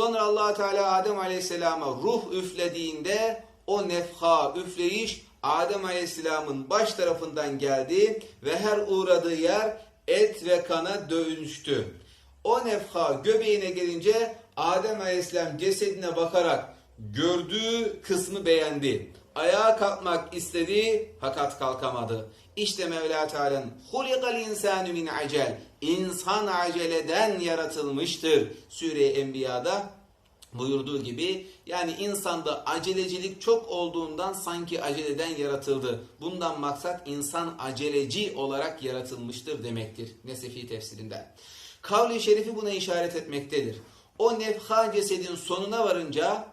Sonra allah Teala Adem Aleyhisselam'a ruh üflediğinde o nefha, üfleyiş Adem Aleyhisselam'ın baş tarafından geldi ve her uğradığı yer et ve kana dönüştü. O nefha göbeğine gelince Adem Aleyhisselam cesedine bakarak gördüğü kısmı beğendi. Ayağa kalkmak istedi fakat kalkamadı. İşte Mevla Teala'nın hulikal insanu min acel. İnsan aceleden yaratılmıştır. Sure-i Enbiya'da buyurduğu gibi yani insanda acelecilik çok olduğundan sanki aceleden yaratıldı. Bundan maksat insan aceleci olarak yaratılmıştır demektir. Nesefi tefsirinden. Kavli şerifi buna işaret etmektedir. O nefha cesedin sonuna varınca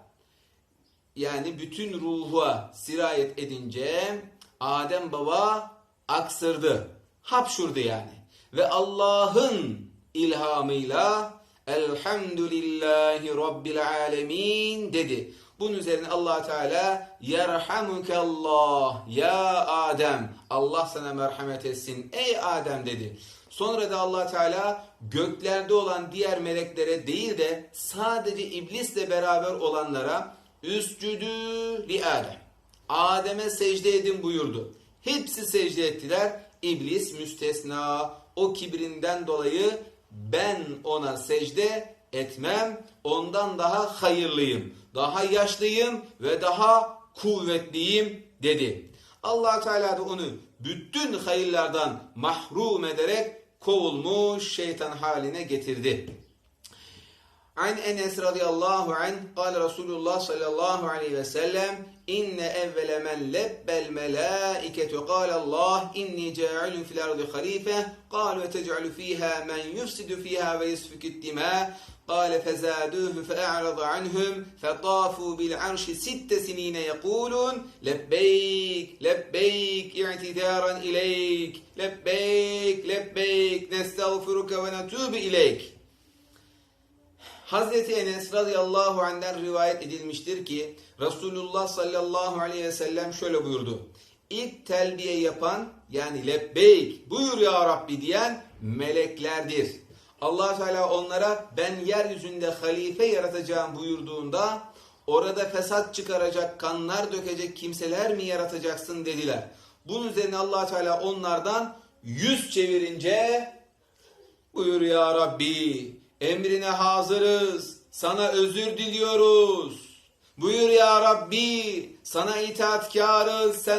yani bütün ruha sirayet edince Adem baba aksırdı. Hapşurdu yani. Ve Allah'ın ilhamıyla Elhamdülillahi Rabbil Alemin dedi. Bunun üzerine allah Teala Yerhamukallah ya Adem. Allah sana merhamet etsin ey Adem dedi. Sonra da allah Teala göklerde olan diğer meleklere değil de sadece iblisle beraber olanlara üscüdü li Adem. Adem'e secde edin buyurdu. Hepsi secde ettiler. İblis müstesna. O kibrinden dolayı ben ona secde etmem. Ondan daha hayırlıyım. Daha yaşlıyım ve daha kuvvetliyim dedi. allah Teala da onu bütün hayırlardan mahrum ederek kovulmuş şeytan haline getirdi. An Enes radıyallahu anh قال Resulullah sallallahu aleyhi ve sellem inne evvele men lebbel melaiketu قال Allah inni ca'ilun fil ardı halife قالوا وتجعل فيها من يفسد فيها ويسفك الدماء قال فزادوه فأعرض عنهم فطافوا بالعرش ست سنين يقولون لبيك لبيك اعتذارا إليك لبيك لبيك نستغفرك ونتوب إليك Hazreti Enes radıyallahu anh'den rivayet edilmiştir ki Resulullah sallallahu aleyhi ve sellem şöyle buyurdu. İlk telbiye yapan yani lebbeyk buyur ya Rabbi diyen meleklerdir. allah Teala onlara ben yeryüzünde halife yaratacağım buyurduğunda orada fesat çıkaracak, kanlar dökecek kimseler mi yaratacaksın dediler. Bunun üzerine allah Teala onlardan yüz çevirince Buyur ya Rabbi, emrine hazırız, sana özür diliyoruz. Buyur ya Rabbi, sana itaatkarız, sen